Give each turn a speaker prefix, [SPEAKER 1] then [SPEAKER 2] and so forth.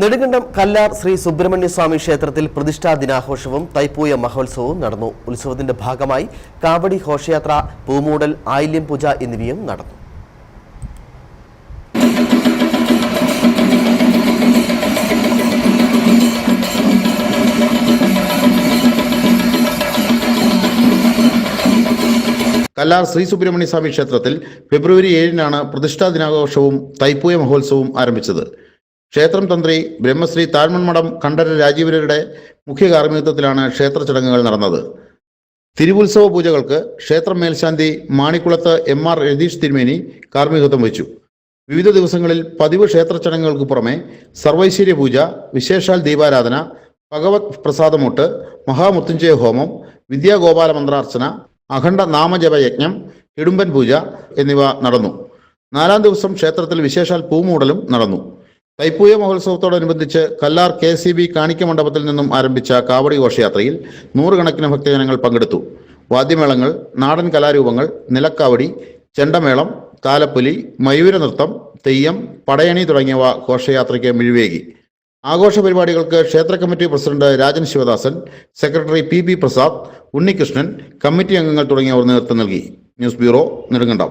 [SPEAKER 1] നെടുങ്കണ്ടം കല്ലാർ ശ്രീ സുബ്രഹ്മണ്യ സ്വാമി ക്ഷേത്രത്തിൽ പ്രതിഷ്ഠാ ദിനാഘോഷവും തൈപ്പൂയ മഹോത്സവവും നടന്നു. ഉത്സവത്തിന്റെ ഭാഗമായി കാവടി ഘോഷയാത്ര പൂമൂടൽ ആയില്യം പൂജ എന്നിവയും നടന്നു.
[SPEAKER 2] കല്ലാർ ശ്രീ സുബ്രഹ്മണ്യ സ്വാമി ക്ഷേത്രത്തിൽ ഫെബ്രുവരി ഏഴിനാണ് പ്രതിഷ്ഠാ ദിനാഘോഷവും തൈപ്പൂയ മഹോത്സവവും ആരംഭിച്ചത്. ക്ഷേത്രം തന്ത്രി ബ്രഹ്മശ്രീ താഴ്മൺമഠം കണ്ഠര രാജീവരുടെ മുഖ്യ കാർമ്മികത്വത്തിലാണ് ക്ഷേത്ര ചടങ്ങുകൾ നടന്നത്. തിരുവുത്സവ പൂജകൾക്ക് ക്ഷേത്രം മേൽശാന്തി മാണിക്കുളത്ത് എം ആർ രതീഷ് തിരുമേനി കാർമ്മികത്വം വഹിച്ചു. വിവിധ ദിവസങ്ങളിൽ പതിവ് ക്ഷേത്ര ചടങ്ങുകൾക്ക് പുറമെ സർവൈശ്വര്യ പൂജ വിശേഷാൽ ദീപാരാധന ഭഗവത് പ്രസാദമൂട്ട് മഹാമൃത്യുഞ്ജയ ഹോമം വിദ്യാഗോപാല മന്ത്രാർച്ചന അഖണ്ഡ നാമജപയജ്ഞം ഇടുമ്പൻ പൂജ എന്നിവ നടന്നു. നാലാം ദിവസം ക്ഷേത്രത്തിൽ വിശേഷാൽ പൂമൂടലും നടന്നു. തൈപ്പൂയ മഹോത്സവത്തോടനുബന്ധിച്ച് കല്ലാർ കെ സി ബി കാണിക്ക മണ്ഡപത്തിൽ നിന്നും ആരംഭിച്ച കാവടി ഘോഷയാത്രയിൽ നൂറുകണക്കിന് ഭക്തജനങ്ങൾ പങ്കെടുത്തു. വാദ്യമേളങ്ങൾ നാടൻ കലാരൂപങ്ങൾ നിലക്കാവടി ചെണ്ടമേളം താലപ്പൊലി മയൂര നൃത്തം തെയ്യം പടയണി തുടങ്ങിയവ ഘോഷയാത്രയ്ക്ക് മിഴിവേകി. ആഘോഷ പരിപാടികൾക്ക് ക്ഷേത്ര committee president Rajan Sivadasan secretary P B Prasad Unnikrishnan committee അംഗങ്ങൾ തുടങ്ങിയവർ നേതൃത്വം നൽകി. News bureau Nedumkandam.